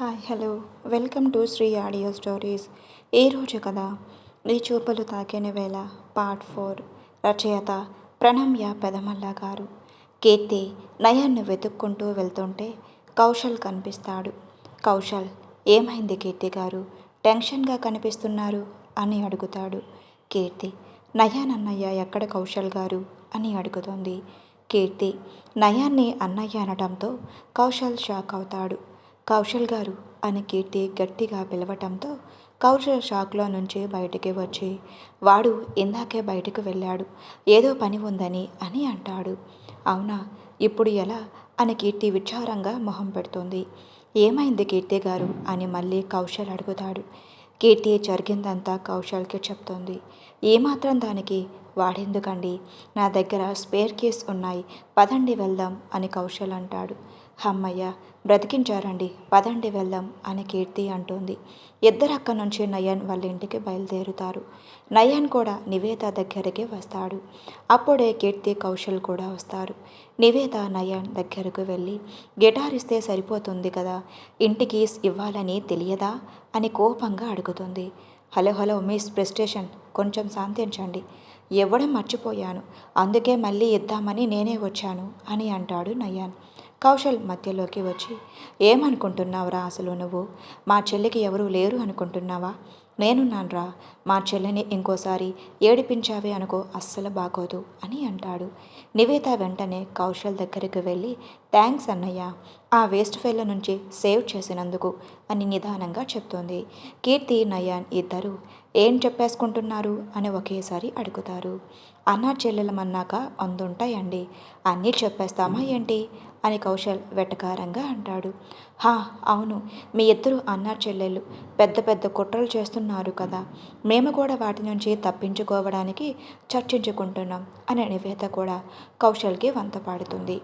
Hi hello welcome to Shri audio stories ఈరోజు కథ నీ చూపులు తాకిన వేళ పార్ట్ ఫోర్ రచయిత ప్రణమ్య పెదమల్ల గారు. కీర్తి నయాన్ని వెతుక్కుంటూ వెళ్తుంటే కౌశల్ కనిపిస్తాడు. కౌశల్ ఏమైంది కీర్తి గారు? టెన్షన్గా కనిపిస్తున్నారు అని అడుగుతాడు. కీర్తి నయాన్ అన్నయ్య ఎక్కడ కౌశల్ గారు? అని అడుగుతుంది. కీర్తి నయాన్ని అన్నయ్య అనడంతో కౌశల్ షాక్ అవుతాడు. కౌశల్ గారు అని కీర్తి గట్టిగా పిలవటంతో కౌశల్ షాక్లో నుంచి బయటికి వచ్చి వాడు ఇందాకే బయటకు వెళ్ళాడు. ఏదో పని ఉందని అని అంటాడు. అవునా? ఇప్పుడు ఎలా? అని కీర్తి విచారంగా మొహం పెడుతుంది. ఏమైంది కీర్తి గారు? అని మళ్ళీ కౌశల్ అడుగుతాడు. కీర్తి జరిగిందంతా కౌశల్కి చెప్తుంది. ఏమాత్రం దానికి? వాడెందుకండి? నా దగ్గర స్పేర్ కేస్ ఉన్నాయి. పదండి వెళ్దాం అని కౌశల్ అంటాడు. హమ్మయ్య! బ్రతికించారండి. పదండి వెళ్దాం అని కీర్తి అంటుంది. ఇద్దరు అక్కడి నుంచి నయన్ వాళ్ళ ఇంటికి బయలుదేరుతారు. నయన్ కూడా నివేద దగ్గరికి వస్తాడు. అప్పుడే కీర్తి కౌశల్ కూడా వస్తారు. నివేద నయన్ దగ్గరకు వెళ్ళి గిటార్ ఇస్తే సరిపోతుంది కదా ఇంటికి ఇవ్వాలని తెలియదా అని కోపంగా అడుగుతుంది. హలో హలో మిస్ ప్రెస్టేషన్ కొంచెం శాంతించండి. ఇవ్వడం మర్చిపోయాను. అందుకే మళ్ళీ ఇద్దామని నేనే వచ్చాను అని అంటాడు నయాన్. కౌశల్ మధ్యలోకి వచ్చి ఏమనుకుంటున్నావురా అసలు నువ్వు? మా చెల్లికి ఎవరూ లేరు అనుకుంటున్నావా? నేనున్నాన్రా మా చెల్లిని ఇంకోసారి ఏడిపించావే అనుకో అస్సలు బాగోదు అని అంటాడు. నివేత వెంటనే కౌశల్ దగ్గరికి వెళ్ళి థ్యాంక్స్ అన్నయ్య ఆ వేస్ట్ ఫెయిల్ నుంచి సేవ్ చేసినందుకు అని నిదానంగా చెప్తోంది. కీర్తి నయాన్ ఇద్దరు ఏం చెప్పేసుకుంటున్నారు? అని ఒకేసారి అడుగుతారు. అన్నా చెల్లెలమన్నాక అందుంటాయండి. అన్నీ చెప్పేస్తామా ఏంటి? అని కౌశల్ వెటకారంగా అంటాడు. హా అవును. మీ ఇద్దరు అన్నా చెల్లెళ్ళు. పెద్ద పెద్ద కుట్రలు చేస్తున్నారు కదా. మేము కూడా వాటి నుంచి తప్పించుకోవడానికి చర్చించుకుంటున్నాం అని నివేత కూడా కౌశల్కి వంత పాడుతుంది.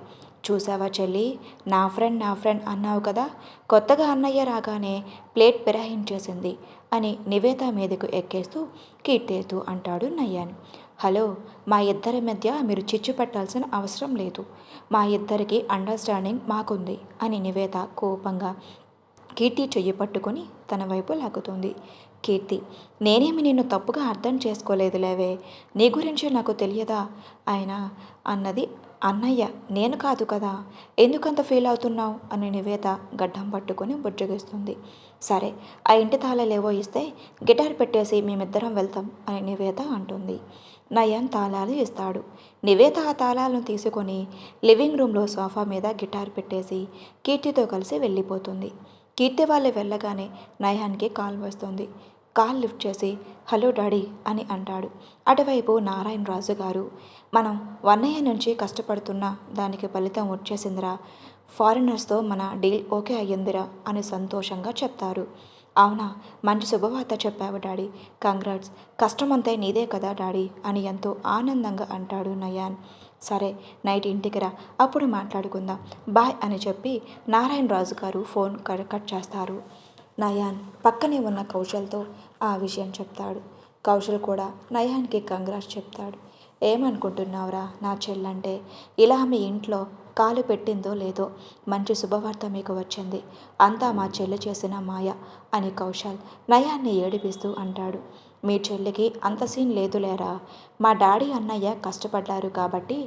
చూసావా చెల్లి? నా ఫ్రెండ్ నా ఫ్రెండ్ అన్నావు కదా. కొత్తగా అన్నయ్య రాగానే ప్లేట్ పిరాయించేసింది అని నివేత మీదకు ఎక్కేస్తూ కీర్తేస్తూ అంటాడు నయ్యాన్ హలో మా ఇద్దరి మధ్య మీరు చిచ్చు పెట్టాల్సిన అవసరం లేదు. మా ఇద్దరికి అండర్స్టాండింగ్ మాకుంది అని నివేద కోపంగా కీర్తి చెయ్యి పట్టుకొని తన వైపు లాగుతుంది కీర్తి నేనేమి నిన్ను తప్పుగా అర్థం చేసుకోలేదు లేవే? నీ గురించి నాకు తెలియదా? ఆయన అన్నది అన్నయ్య నేను కాదు కదా ఎందుకంత ఫీల్ అవుతున్నావు? అని నివేద గడ్డం పట్టుకొని బుజ్జగిస్తుంది. సరే ఆ ఇంటి తాళాలేవో ఇస్తే గిటార్ పెట్టేసి మేమిద్దరం వెళ్తాం అని నివేత అంటుంది. నయన్ తాళాలు ఇస్తాడు. నివేత ఆ తాళాలను తీసుకొని లివింగ్ రూమ్లో సోఫా మీద గిటార్ పెట్టేసి కీర్తితో కలిసి వెళ్ళిపోతుంది. కీర్తి వాళ్ళు వెళ్ళగానే నయాన్కి కాల్ వస్తుంది. కాల్ లిఫ్ట్ చేసి హలో డాడీ అని అంటాడు. అటువైపు నారాయణ రాజు గారు మనం వన్నయ్య నుంచి కష్టపడుతున్నా దానికి ఫలితం వచ్చేసిందిరా. ఫారినర్స్తో మన డీల్ ఓకే అయ్యిందిరా అని సంతోషంగా చెప్తారు. అవునా మంచి శుభవార్త చెప్పావు డాడీ. కంగ్రాట్స్ కష్టమంతా నీదే కదా డాడీ అని ఎంతో ఆనందంగా అంటాడు నయాన్. సరే నైట్ ఇంటికి రా అప్పుడు మాట్లాడుకుందాం. బాయ్ అని చెప్పి నారాయణ రాజు గారు ఫోన్ కట్ చేస్తారు. నయాన్ పక్కనే ఉన్న కౌశల్తో ఆ విషయం చెప్తాడు. కౌశల్ కూడా నయాన్కి కంగ్రాట్స్ చెప్తాడు. ఏమనుకుంటున్నావురా నా చెల్లంటే? ఇలా మీ ఇంట్లో కాలు పెట్టిందో లేదో మంచి శుభవార్త మీకు వచ్చింది. అంతా మా చెల్లి చేసిన మాయ అని కౌశల్ నయాన్ని ఏడిపిస్తూ అంటాడు. మీ చెల్లికి అంత సీన్ లేదులేరా? మా డాడీ అన్నయ్య కష్టపడ్డారు కాబట్టి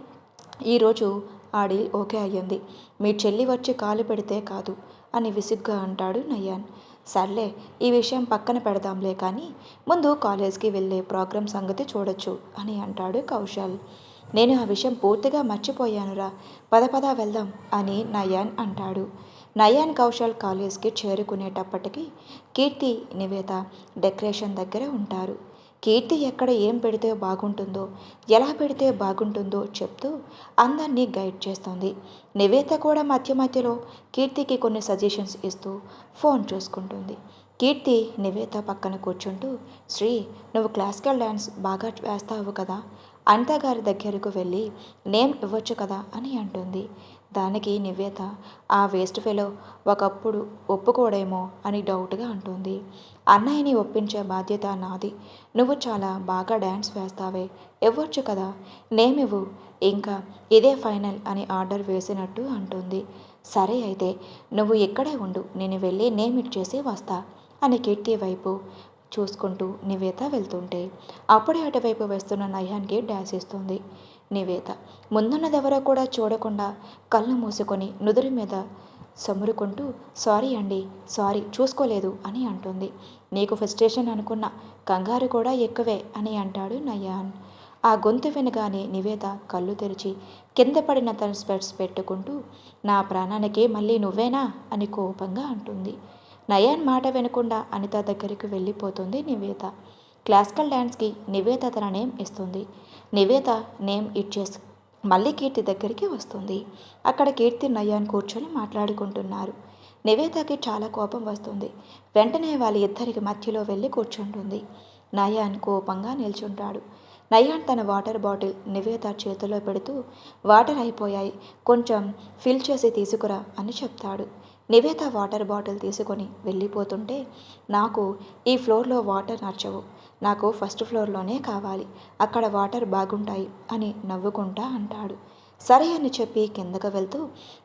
ఈరోజు ఆ డీల్ ఓకే అయ్యింది. మీ చెల్లి వచ్చి కాలు పెడితే కాదు అని విసుగ్గా అంటాడు నయాన్. సర్లే ఈ విషయం పక్కన పెడదాంలే కానీ ముందు కాలేజ్కి వెళ్ళే ప్రోగ్రాం సంగతి చూడొచ్చు అని అంటాడు కౌశల్. నేను ఆ విషయం పూర్తిగా మర్చిపోయానురా పద పద వెళ్దాం అని నయాన్ అంటాడు. నయాన్ కౌశల్ కాలేజ్కి చేరుకునేటప్పటికి కీర్తి నివేద డెకరేషన్ దగ్గర ఉంటారు. కీర్తి ఎక్కడ ఏం పెడితే బాగుంటుందో ఎలా పెడితే బాగుంటుందో చెప్తూ అందరినీ గైడ్ చేస్తుంది. నివేత కూడా మధ్య మధ్యలో కీర్తికి కొన్ని సజెషన్స్ ఇస్తూ ఫోన్ చూసుకుంటుంది. కీర్తి నివేత పక్కన కూర్చుంటూ శ్రీ నువ్వు క్లాసికల్ డ్యాన్స్ బాగా వేస్తావు కదా అనిత దగ్గరకు వెళ్ళి నేమ్ ఇవ్వచ్చు కదా అని అంటుంది. దానికి నివేత ఆ వేస్ట్ ఫెలో ఒకప్పుడు ఒప్పుకోడేమో అని డౌట్గా అంటుంది. అన్నయ్యని ఒప్పించే బాధ్యత నాది. నువ్వు చాలా బాగా డ్యాన్స్ వేస్తావే. ఇవ్వచ్చు కదా? నేమివ్వు. ఇంకా ఇదే ఫైనల్ అని ఆర్డర్ వేసినట్టు అంటుంది. సరే అయితే నువ్వు ఇక్కడే ఉండు. నేను వెళ్ళి నేమ్ ఇచ్చేసి వస్తా అని కీర్తి వైపు చూసుకుంటూ నివేత వెళ్తుంటే అప్పుడే అటువైపు వేస్తున్న నయాన్కి డ్యాన్స్ ఇస్తుంది. నివేత ముందున్నదెవరో కూడా చూడకుండా కళ్ళు మూసుకొని నుదురు మీద సమురుకుంటూ సారీ అండి సారీ చూసుకోలేదు అని అంటుంది. నీకు ఫ్రస్ట్రేషన్ అనుకున్న కంగారు కూడా ఎక్కువే అని అంటాడు నయాన్. ఆ గొంతు వినగానే నివేద కళ్ళు తెరిచి కింద పడిన తన స్పెట్స్ పెట్టుకుంటూ నా ప్రాణానికి మళ్ళీ నువ్వేనా? అని కోపంగా అంటుంది. నయాన్ మాట వినకుండా అనిత దగ్గరికి వెళ్ళిపోతుంది నివేద. క్లాసికల్ డ్యాన్స్కి నివేద తన నేమ్ ఇస్తుంది. నివేద నేమ్ ఇచ్చేసి మళ్ళీ కీర్తి దగ్గరికి వస్తుంది. అక్కడ కీర్తి నయాన్ కూర్చొని మాట్లాడుకుంటున్నారు. నివేదకి చాలా కోపం వస్తుంది. వెంటనే వాళ్ళ ఇద్దరికి మధ్యలో వెళ్ళి కూర్చుంటుంది. నయాన్ కోపంగా నిల్చుంటాడు. నయాన్ తన వాటర్ బాటిల్ నివేద చేతిలో పెడుతూ వాటర్ అయిపోయాయి. కొంచెం ఫిల్ చేసి తీసుకురా అని చెప్తాడు. నివేద వాటర్ బాటిల్ తీసుకొని వెళ్ళిపోతుంటే నాకు ఈ ఫ్లోర్లో వాటర్ నచ్చవు. నాకు ఫస్ట్ ఫ్లోర్లోనే కావాలి. అక్కడ వాటర్ బాగుంటాయి అని నవ్వుకుంటా అంటాడు. సరే అని చెప్పి కిందకు వెళ్తూ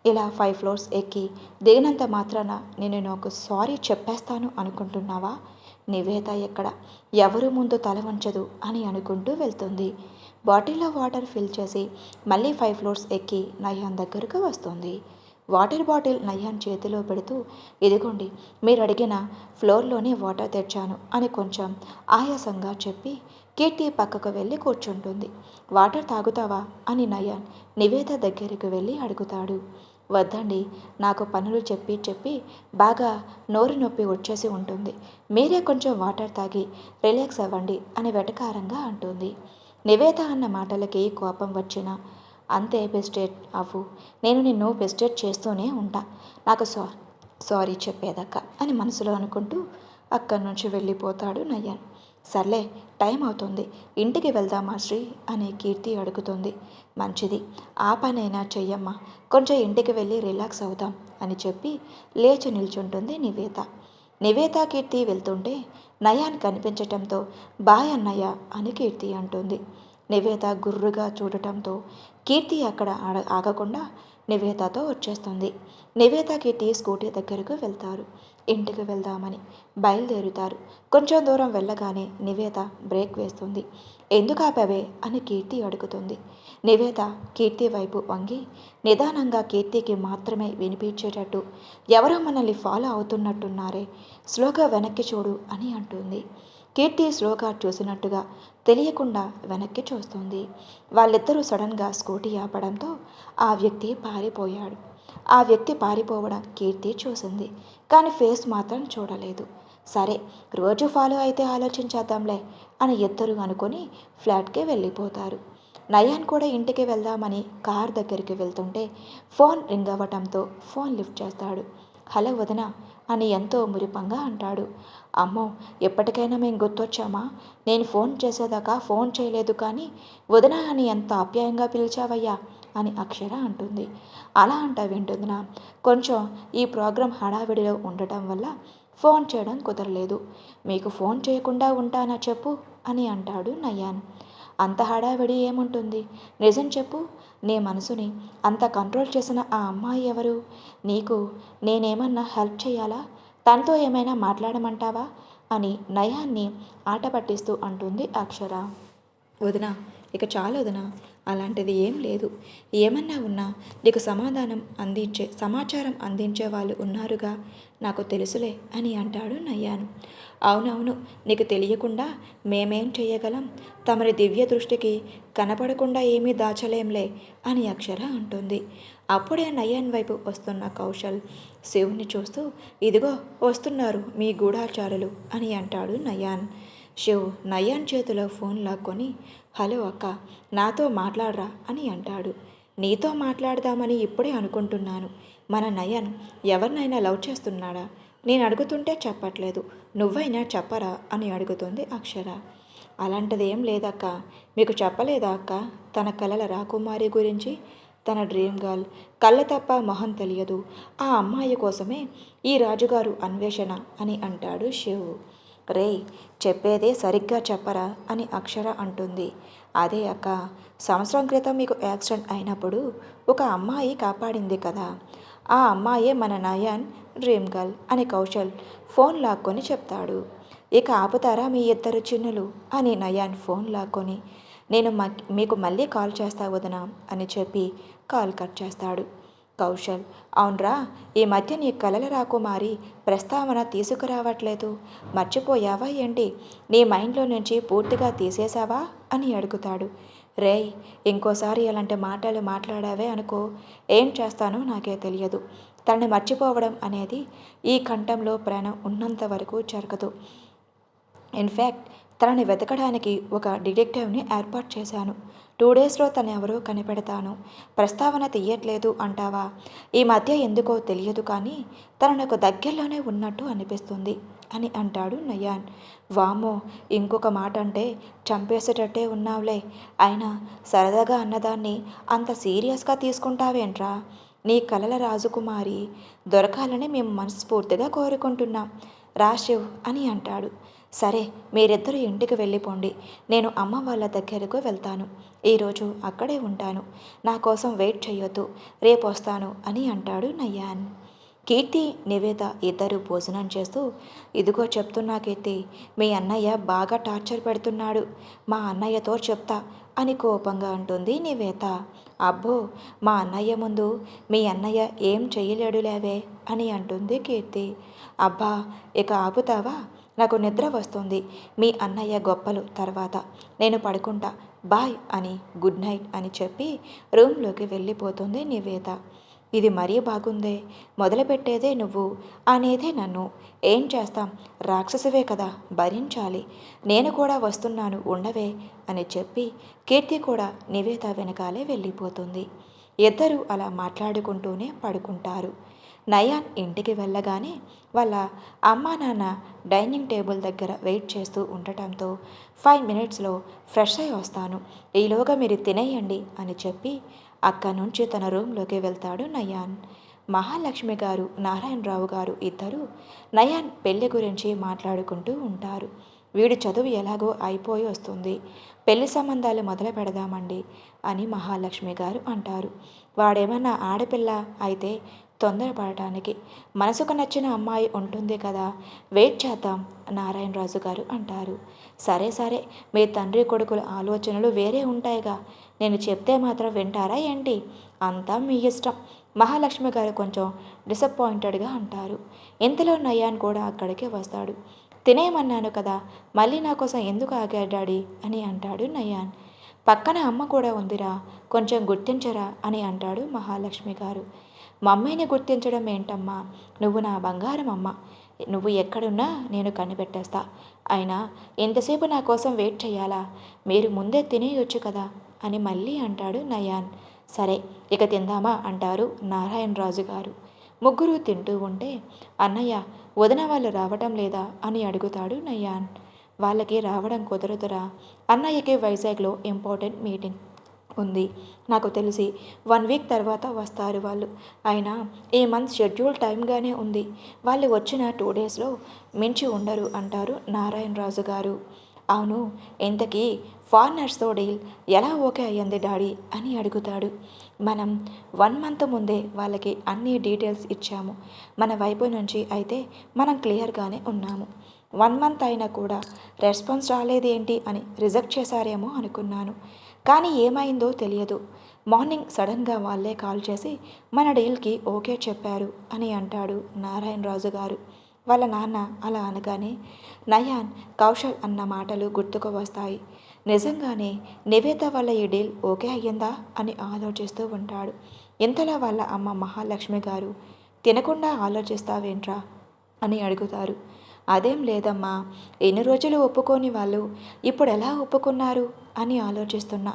ఇలా ఫైవ్ ఫ్లోర్స్ ఎక్కి దిగినంత మాత్రాన నేను నాకు సారీ చెప్పేస్తాను అనుకుంటున్నావా? నివేద ఎక్కడ? ఎవరు ముందు తల వంచదు అని అనుకుంటూ వెళ్తుంది. బాటిల్లో వాటర్ ఫిల్ చేసి మళ్ళీ ఫైవ్ ఫ్లోర్స్ ఎక్కి నయాన్ దగ్గరకు వస్తుంది. వాటర్ బాటిల్ నయాన్ చేతిలో పెడుతూ ఇదిగోండి మీరు అడిగిన ఫ్లోర్లోనే వాటర్ తెచ్చాను అని కొంచెం ఆయాసంగా చెప్పి కీర్తి పక్కకు వెళ్ళి కూర్చుంటుంది. వాటర్ తాగుతావా? అని నయాన్ నివేద దగ్గరికి వెళ్ళి అడుగుతాడు. వద్దండి నాకు పనులు చెప్పి చెప్పి బాగా నోరు నొప్పి వచ్చేసి ఉంటుంది. మీరే కొంచెం వాటర్ తాగి రిలాక్స్ అవ్వండి అని వెటకారంగా అంటుంది. నివేద అన్న మాటలకి కోపం వచ్చిన అంతే బెస్టేట్ అవ్వు నేను నిన్ను బెస్టేట్ చేస్తూనే ఉంటా. నాకు సా సారీ చెప్పేదక్క అని మనసులో అనుకుంటూ అక్కడి నుంచి వెళ్ళిపోతాడు నయ్యన్. సర్లే టైం అవుతుంది. ఇంటికి వెళ్దామా శ్రీ? అని కీర్తి అడుగుతుంది. మంచిది. ఆ పనైనా చెయ్యమ్మా. కొంచెం ఇంటికి వెళ్ళి రిలాక్స్ అవుదాం అని చెప్పి లేచి నిల్చుంటుంది నివేత. నివేత కీర్తి వెళ్తుంటే నయాన్ కనిపించటంతో బాయ్ అన్నయ్య అని కీర్తి అంటుంది. నివేత గుర్రుగా చూడటంతో కీర్తి అక్కడ ఆడ ఆగకుండా నివేతతో వచ్చేస్తుంది. నివేత కీర్తి స్కూటీ దగ్గరకు వెళ్తారు. ఇంటికి వెళ్దామని బయలుదేరుతారు. కొంచెం దూరం వెళ్ళగానే నివేత బ్రేక్ వేస్తుంది. ఎందుకు ఆపావే? అని కీర్తి అడుగుతుంది. నివేత కీర్తి వైపు వంగి నిదానంగా కీర్తికి మాత్రమే వినిపించేటట్టు ఎవరో మనల్ని ఫాలో అవుతున్నట్టున్నారే స్లోగా వెనక్కి చూడు అని అంటుంది. కీర్తి స్లోగా చూసినట్టుగా తెలియకుండా వెనక్కి చూస్తుంది. వాళ్ళిద్దరూ సడన్గా స్కూటీ ఆపడంతో ఆ వ్యక్తి పారిపోయాడు. ఆ వ్యక్తి పారిపోవడం కీర్తి చూసింది కానీ ఫేస్ మాత్రం చూడలేదు. సరే రోజు ఫాలో అయితే ఆలోచించేద్దాంలే అని ఇద్దరు అనుకొని ఫ్లాట్కే వెళ్ళిపోతారు. నయాన్ కూడా ఇంటికి వెళ్దామని కార్ దగ్గరికి వెళ్తుంటే ఫోన్ రింగ్ అవ్వటంతో ఫోన్ లిఫ్ట్ చేస్తాడు. హలో వదన అని ఎంతో మురిపంగా అంటాడు. అమ్మో ఎప్పటికైనా మేము గుర్తొచ్చామా? నేను ఫోన్ చేసేదాకా ఫోన్ చేయలేదు కానీ వదన అని ఎంత ఆప్యాయంగా పిలిచావయ్యా? అని అక్షర అంటుంది. అలా అంట వింటుందినా. కొంచెం ఈ ప్రోగ్రాం హడావిడిలో ఉండటం వల్ల ఫోన్ చేయడం కుదరలేదు. మీకు ఫోన్ చేయకుండా ఉంటానా చెప్పు? అని అంటాడు నయాన్. అంత హడావిడి ఏముంటుంది? నిజం చెప్పు. నీ మనసుని అంత కంట్రోల్ చేసిన ఆ అమ్మాయి ఎవరు? నీకు నేనేమన్నా హెల్ప్ చేయాలా? తనతో ఏమైనా మాట్లాడమంటావా? అని నయాన్ని ఆట పట్టిస్తూ అంటుంది అక్షర. వదిన ఇక చాలు వదిన. అలాంటిది ఏం లేదు. ఏమన్నా ఉన్నా నీకు సమాధానం అందించే సమాచారం అందించే వాళ్ళు ఉన్నారుగా. నాకు తెలుసులే అని అంటాడు నయ్యాను. అవునవును నీకు తెలియకుండా మేమేం చేయగలం తమరి దివ్య దృష్టికి కనపడకుండా ఏమీ దాచలేంలే అని అక్షర అంటుంది. అప్పుడే నయన్ వైపు వస్తున్న కౌశల్ శివుని చూస్తూ ఇదిగో వస్తున్నారు మీ గూఢాచారులు అని అంటాడు నయాన్ శివ్ నయాన్ చేతిలో ఫోన్ లాక్కొని హలో అక్క నాతో మాట్లాడరా అని అంటాడు. నీతో మాట్లాడదామని ఇప్పుడే అనుకుంటున్నాను. మన నయన్ ఎవరినైనా లవ్ చేస్తున్నాడా? నేను అడుగుతుంటే చెప్పట్లేదు. నువ్వైనా చెప్పరా? అని అడుగుతుంది అక్షర. అలాంటిదేం లేదక్క. మీకు చెప్పలేదా అక్క? తన కలల రాకుమారి గురించి? తన డ్రీమ్ గర్ల్. కళ్ళ తప్ప మొహం తెలియదు. ఆ అమ్మాయి కోసమే ఈ రాజుగారు అన్వేషణ అని అంటాడు శివు. రే చెప్పేదే సరిగ్గా చెప్పరా అని అక్షర అంటుంది. అదే అక్క సంవత్సరం క్రితం మీకు యాక్సిడెంట్ అయినప్పుడు ఒక అమ్మాయి కాపాడింది కదా. ఆ అమ్మాయే మన నయన్ డ్రీమ్ గర్ల్ అని కౌశల్ ఫోన్ లాక్కొని చెప్తాడు. ఇక ఆపుతారా మీ ఇద్దరు చిన్నులు అని నయాన్ ఫోన్ లాక్కొని నేను మ- మీకు మళ్ళీ కాల్ చేస్తా వదనా అని చెప్పి కాల్ కట్ చేస్తాడు. కౌశల్. అవునరా ఈ మధ్య నీ కలల రాకుమారి ప్రస్తావన తీసుకురావట్లేదు. మర్చిపోయావా ఏంటి? నీ మైండ్లో నుంచి పూర్తిగా తీసేశావా? అని అడుగుతాడు. రేయ్ ఇంకోసారి అలాంటి మాటలు మాట్లాడావే అనుకో. ఏం చేస్తానో నాకే తెలియదు. తనని మర్చిపోవడం అనేది ఈ కంఠంలో ప్రాణం ఉన్నంత వరకు జరగదు. ఇన్ఫ్యాక్ట్ తనని వెతకడానికి ఒక డిటెక్టివ్ని ఏర్పాటు చేశాను. టూ డేస్లో తను ఎవరో కనిపెడతాను. ప్రస్తావన తీయట్లేదు అంటావా? ఈ మధ్య ఎందుకో తెలియదు కానీ తనకు దగ్గరలోనే ఉన్నట్టు అనిపిస్తుంది అని అంటాడు నయాన్. వామో ఇంకొక మాట అంటే చంపేసేటట్టే ఉన్నావులే. అయినా సరదాగా అన్నదాన్ని అంత సీరియస్గా తీసుకుంటావేంట్రా? నీ కలల రాజకుమారి దొరకాలని మేము మనస్ఫూర్తిగా కోరుకుంటున్నాం. రాశివ్ అని అంటాడు. సరే మీరిద్దరూ ఇంటికి వెళ్ళిపోండి. నేను అమ్మ వాళ్ళ దగ్గరకు వెళ్తాను. ఈరోజు అక్కడే ఉంటాను. నా కోసం వెయిట్ చేయొద్దు రేపు వస్తాను అని అంటాడు నయ్యాన్. కీర్తి నివేద ఇద్దరు భోజనం చేస్తూ ఇదిగో చెప్తున్నా కీర్తి మీ అన్నయ్య బాగా టార్చర్ పెడుతున్నాడు. మా అన్నయ్యతో చెప్తా అని కోపంగా అంటుంది నివేత. అబ్బో మా అన్నయ్య ముందు మీ అన్నయ్య ఏం చెయ్యలేడులేవే అని అంటుంది కీర్తి. అబ్బా ఇక ఆపుతావా? నాకు నిద్ర వస్తుంది. మీ అన్నయ్య గొప్పలు. తర్వాత నేను పడుకుంటా. బాయ్ అని గుడ్ నైట్ అని చెప్పి రూమ్లోకి వెళ్ళిపోతుంది నివేద. ఇది మరీ బాగుందే. మొదలుపెట్టేదే నువ్వు. అనేదే నన్ను. ఏం చేస్తాం? రాక్షసువే కదా. భరించాలి. నేను కూడా వస్తున్నాను. ఉండవే అని చెప్పి కీర్తి కూడా నివేద వెనకాలే వెళ్ళిపోతుంది. ఇద్దరూ అలా మాట్లాడుకుంటూనే పడుకుంటారు. నయాన్ ఇంటికి వెళ్ళగానే వాళ్ళ అమ్మా నాన్న డైనింగ్ టేబుల్ దగ్గర వెయిట్ చేస్తూ ఉండటంతో ఫైవ్ మినిట్స్లో ఫ్రెష్ అయి వస్తాను. ఈలోగా మీరు తినేయండి అని చెప్పి అక్కడి నుంచి తన రూమ్లోకి వెళ్తాడు నయాన్. మహాలక్ష్మి గారు నారాయణరావు గారు ఇద్దరు నయాన్ పెళ్ళి గురించి మాట్లాడుకుంటూ ఉంటారు. వీడి చదువు ఎలాగో అయిపోయి వస్తుంది. పెళ్ళి సంబంధాలు మొదలు పెడదామండి అని మహాలక్ష్మి గారు అంటారు. వాడేమన్నా ఆడపిల్ల అయితే తొందరపడటానికి మనసుకు నచ్చిన అమ్మాయి ఉంటుంది కదా? వెయిట్ చేద్దాం నారాయణరాజు గారు అంటారు. సరే సరే మీ తండ్రి కొడుకుల ఆలోచనలు వేరే ఉంటాయిగా. నేను చెప్తే మాత్రం వింటారా ఏంటి? అంతా మీ ఇష్టం. మహాలక్ష్మి గారు కొంచెం డిసప్పాయింటెడ్గా అంటారు. ఇంతలో నయాన్ కూడా అక్కడికి వస్తాడు. తినేయమన్నాను కదా మళ్ళీ నా కోసం ఎందుకు ఆగాడు డాడీ? అని అంటాడు నయాన్. పక్కన అమ్మ కూడా ఉందిరా కొంచెం గుర్తించరా? అని అంటాడు మహాలక్ష్మి గారు. మా అమ్మాయిని గుర్తించడం ఏంటమ్మా? నువ్వు నా బంగారం అమ్మ నువ్వు ఎక్కడున్నా నేను కనిపెట్టేస్తా. అయినా ఎంతసేపు నా కోసం వెయిట్ చేయాలా? మీరు ముందే తినేయొచ్చు కదా? అని మళ్ళీ అంటాడు నయాన్. సరే ఇక తిందామా? అంటారు నారాయణరాజు గారు. ముగ్గురు తింటూ ఉంటే అన్నయ్య వదిన వాళ్ళు రావటం లేదా? అని అడుగుతాడు నయాన్. వాళ్ళకి రావడం కుదరదురా? అన్నయ్యకి వైజాగ్లో ఇంపార్టెంట్ మీటింగ్. ఉంది. నాకు తెలిసి వన్ వీక్ తర్వాత వస్తారు వాళ్ళు. అయినా ఈ మంత్ షెడ్యూల్ టైంగానే ఉంది. వాళ్ళు వచ్చిన టూ డేస్లో మించి ఉండరు అంటారు నారాయణరాజు గారు. అవును ఇంతకీ ఫారినర్స్తో డీల్ ఎలా ఓకే అయ్యింది డాడీ అని అడుగుతాడు. మనం వన్ మంత్ ముందే వాళ్ళకి అన్ని డీటెయిల్స్ ఇచ్చాము. మన వైపు నుంచి అయితే మనం క్లియర్గానే ఉన్నాము. వన్ మంత్ అయినా కూడా రెస్పాన్స్ రాలేదేంటి అని రిజెక్ట్ చేశారేమో అనుకున్నాను. కానీ ఏమైందో తెలియదు. మార్నింగ్ సడన్గా వాళ్ళే కాల్ చేసి మన డీల్కి ఓకే చెప్పారు అని అంటాడు నారాయణరాజు గారు. వాళ్ళ నాన్న అలా అనగానే నయాన్ కౌశల్ అన్న మాటలు గుర్తుకు వస్తాయి. నిజంగానే నివేద వల్ల ఈ డీల్ ఓకే అయ్యిందా అని ఆలోచిస్తూ ఉంటాడు. ఇంతలో వాళ్ళ అమ్మ మహాలక్ష్మి గారు తినకుండా ఆలోచిస్తావేంట్రా అని అడుగుతారు. అదేం లేదమ్మా ఎన్ని రోజులు ఒప్పుకోని వాళ్ళు ఇప్పుడు ఎలా ఒప్పుకున్నారు? అని ఆలోచిస్తున్నా.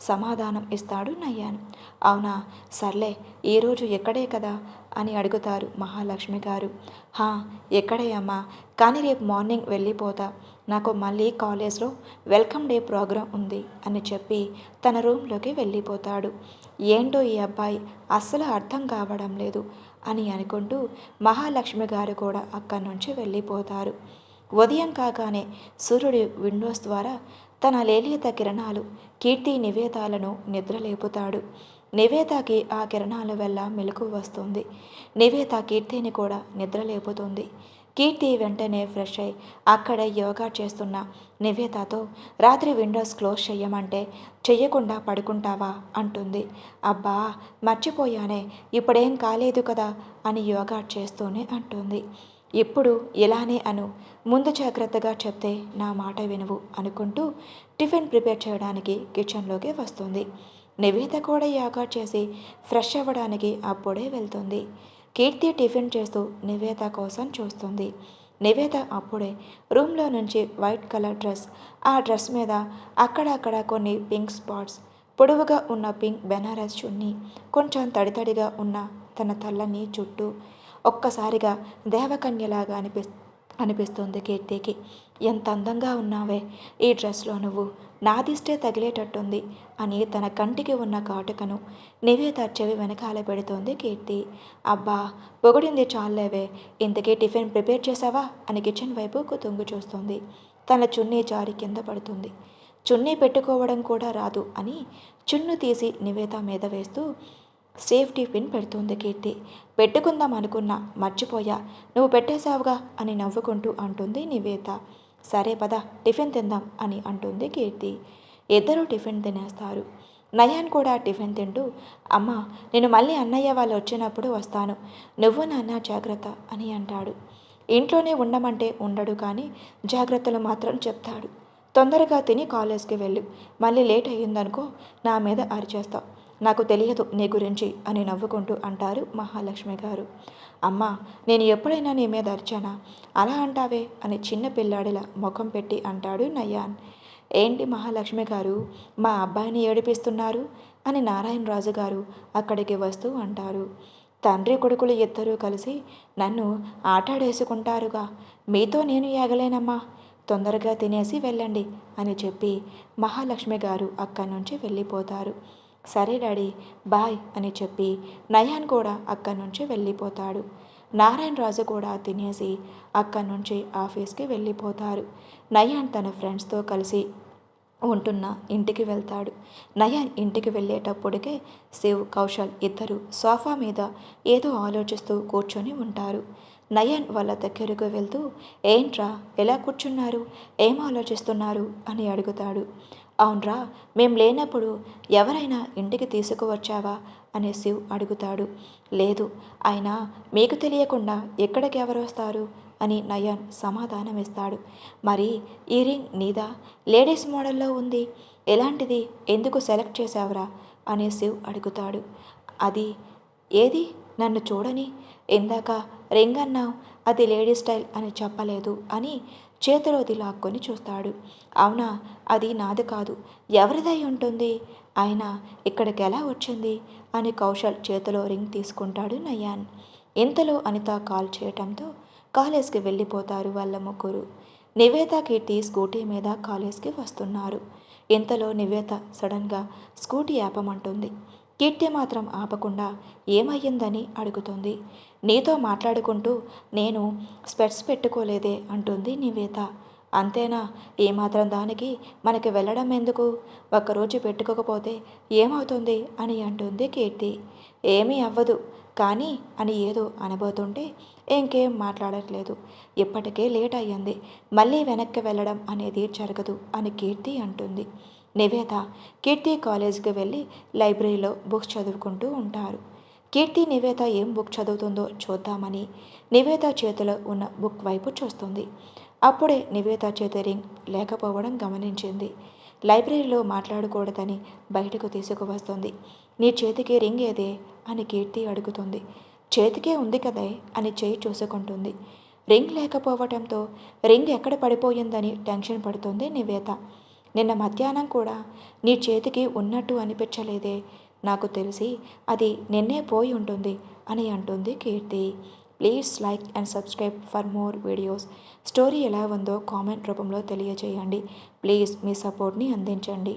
సమాధానం ఇస్తాడు నయ్యాన్. అవునా? సర్లే ఈరోజు ఎక్కడే కదా? అని అడుగుతారు మహాలక్ష్మి గారు. హా ఎక్కడే అమ్మా? కానీ రేపు మార్నింగ్ వెళ్ళిపోతా. నాకు మళ్ళీ కాలేజ్లో వెల్కమ్ డే ప్రోగ్రాం ఉంది అని చెప్పి తన రూమ్లోకి వెళ్ళిపోతాడు. ఏంటో ఈ అబ్బాయి? అస్సలు అర్థం కావడం లేదు అని అనుకుంటూ మహాలక్ష్మి గారు కూడా అక్కడి నుంచి వెళ్ళిపోతారు. ఉదయం కాగానే సూర్యుడు విండోస్ ద్వారా తన లేలియత కిరణాలు కీర్తి నివేదాలను నిద్రలేపుతాడు. నివేతకి ఆ కిరణాల వల్ల మెలకు వస్తుంది. నివేత కీర్తిని కూడా నిద్ర లేపుతుంది కీర్తి వెంటనే ఫ్రెష్ అయి అక్కడే యోగా చేస్తున్న నివేదతో రాత్రి విండోస్ క్లోజ్ చెయ్యమంటే చెయ్యకుండా పడుకుంటావా? అంటుంది. అబ్బా మర్చిపోయానే ఇప్పుడేం కాలేదు కదా అని యోగా చేస్తూనే అంటుంది. ఇప్పుడు ఇలానే అను ముందు జాగ్రత్తగా చెప్తే నా మాట వినవు అనుకుంటూ టిఫిన్ ప్రిపేర్ చేయడానికి కిచెన్లోకి వస్తుంది. నివేద కూడా యోగా చేసి ఫ్రెష్ అవ్వడానికి అప్పుడే వెళ్తుంది. కీర్తి టిఫిన్ చేస్తూ నివేద కోసం చూస్తుంది. నివేద అప్పుడే రూమ్లో నుంచి వైట్ కలర్ డ్రెస్ ఆ డ్రెస్ మీద అక్కడక్కడ కొన్ని పింక్ స్పాట్స్ పొడవుగా ఉన్న పింక్ బెనారస్ చున్నీ కొంచెం తడితడిగా ఉన్న తన తల్లని చుట్టూ ఒక్కసారిగా దేవకన్యలాగా అనిపి అనిపిస్తుంది కీర్తికి. ఎంత అందంగా ఉన్నావే ఈ డ్రెస్లో నువ్వు. నాదిష్టే తగిలేటట్టుంది అని తన కంటికి ఉన్న కాటుకను నివేద చెవి వెనకాల పెడుతోంది కీర్తి. అబ్బా పొగిడింది చాలేవే ఇంతకీ టిఫిన్ ప్రిపేర్ చేసావా అని కిచెన్ వైపు తొంగి చూస్తుంది. తన చున్నీ జారి కింద పడుతుంది. చున్నీ పెట్టుకోవడం కూడా రాదు అని చున్ను తీసి నివేద మీద వేస్తూ సేఫ్టీ పిన్ పెడుతుంది కీర్తి. పెట్టుకుందాం అనుకున్నా మర్చిపోయా. నువ్వు పెట్టేశావుగా అని నవ్వుకుంటూ అంటుంది నివేత. సరే పద టిఫిన్ తిందాం అని అంటుంది కీర్తి. ఇద్దరూ టిఫిన్ తినేస్తారు. నయాన్ కూడా టిఫిన్ తింటూ అమ్మ నేను మళ్ళీ అన్నయ్య వాళ్ళు వచ్చినప్పుడు వస్తాను. నువ్వు నాన్న జాగ్రత్త అని అంటాడు. ఇంట్లోనే ఉండమంటే ఉండడు కానీ జాగ్రత్తలు మాత్రం చెప్తాడు. తొందరగా తిని కాలేజ్కి వెళ్ళు. మళ్ళీ లేట్ అయ్యిందనుకో నా మీద అరిచేస్తావు. నాకు తెలియదు నీ గురించి అని నవ్వుకుంటూ అంటారు మహాలక్ష్మి గారు. అమ్మా నేను ఎప్పుడైనా నీ మీద అరిచానా? అలా అంటావే అని చిన్న పిల్లాడిలా ముఖం పెట్టి అంటాడు నయ్యాన్ ఏంటి మహాలక్ష్మి గారు మా అబ్బాయిని ఏడిపిస్తున్నారు? అని నారాయణరాజు గారు అక్కడికి వస్తూ అంటారు. తండ్రి కొడుకులు ఇద్దరూ కలిసి నన్ను ఆటాడేసుకుంటారుగా. మీతో నేను ఏగలేనమ్మా. తొందరగా తినేసి వెళ్ళండి అని చెప్పి మహాలక్ష్మి గారు అక్కడి నుంచి వెళ్ళిపోతారు. సరే డాడీ బాయ్ అని చెప్పి నయాన్ కూడా అక్కడి నుంచి వెళ్ళిపోతాడు. నారాయణ రాజు కూడా తినేసి అక్కడి నుంచి ఆఫీస్కి వెళ్ళిపోతారు. నయాన్ తన ఫ్రెండ్స్తో కలిసి ఉంటున్న ఇంటికి వెళ్తాడు. నయాన్ ఇంటికి వెళ్ళేటప్పటికే శివ్ కౌశల్ ఇద్దరు సోఫా మీద ఏదో ఆలోచిస్తూ కూర్చొని ఉంటారు. నయన్ వాళ్ళ దగ్గరకు వెళ్తూ ఏంట్రా ఎలా కూర్చున్నారు? ఏం ఆలోచిస్తున్నారు? అని అడుగుతాడు. అవునరా మేం లేనప్పుడు ఎవరైనా ఇంటికి తీసుకువచ్చావా? అని శివ్ అడుగుతాడు. లేదు అయినా మీకు తెలియకుండా ఎక్కడికి ఎవరు వస్తారు అని నయన్ సమాధానం ఇస్తాడు మరి ఈ రింగ్ నీదా? లేడీస్ మోడల్లో ఉంది. ఎలాంటిది? ఎందుకు సెలెక్ట్ చేశావురా? అని శివ్ అడుగుతాడు. అది ఏది? నన్ను చూడని? ఇందాక రింగ్ అన్నావు అది లేడీ స్టైల్ అని చెప్పలేదు అని చేతిలోది లాక్కొని చూస్తాడు. అవునా అది నాది కాదు. ఎవరిదై ఉంటుంది? అయినా ఇక్కడికి ఎలా వచ్చింది? అని కౌశల్ చేతిలో రింగ్ తీసుకుంటాడు నయాన్. ఇంతలో అనిత కాల్ చేయటంతో కాలేజ్కి వెళ్ళిపోతారు వాళ్ళ ముగ్గురు. నివేత కీర్తి స్కూటీ మీద కాలేజ్కి వస్తున్నారు. ఇంతలో నివేత సడన్గా స్కూటీ ఆపమంటుంది. కీర్తి మాత్రం ఆపకుండా ఏమయ్యిందని అడుగుతుంది. నీతో మాట్లాడుకుంటూ నేను స్పెట్స్ పెట్టుకోలేదే అంటుంది నివేత. అంతేనా? ఏమాత్రం దానికి మనకి వెళ్ళడం ఎందుకు? ఒక్కరోజు పెట్టుకోకపోతే ఏమవుతుంది అని అంటుంది కీర్తి. ఏమీ అవ్వదు. కానీ అని ఏదో అనబోతుంటే ఇంకేం మాట్లాడట్లేదు. ఇప్పటికే లేట్ అయ్యింది. మళ్ళీ వెనక్కి వెళ్ళడం అనేది జరగదు అని కీర్తి అంటుంది. నివేద కీర్తి కాలేజ్కి వెళ్ళి లైబ్రరీలో బుక్స్ చదువుకుంటూ ఉంటారు. కీర్తి నివేద ఏం బుక్ చదువుతుందో చూద్దామని నివేద చేతిలో ఉన్న బుక్ వైపు చూస్తుంది. అప్పుడే నివేద చేతి రింగ్ లేకపోవడం గమనించింది. లైబ్రరీలో మాట్లాడకూడదని బయటకు తీసుకువస్తుంది. నీ చేతికి రింగ్ ఏదే? అని కీర్తి అడుగుతుంది. చేతికే ఉంది కదే అని చేయి చూసుకుంటుంది. రింగ్ లేకపోవటంతో రింగ్ ఎక్కడ పడిపోయిందని టెన్షన్ పడుతుంది నివేత నిన్న మధ్యాహ్నం కూడా నీ చేతికి ఉన్నట్టు అనిపించలేదే. నాకు తెలిసి అది నిన్నే పోయి ఉంటుంది అని అంటుంది Keerthi. Please like and subscribe for more videos. Story ఎలా ఉందో కామెంట్ రూపంలో తెలియజేయండి. ప్లీజ్ మీ సపోర్ట్ని అందించండి.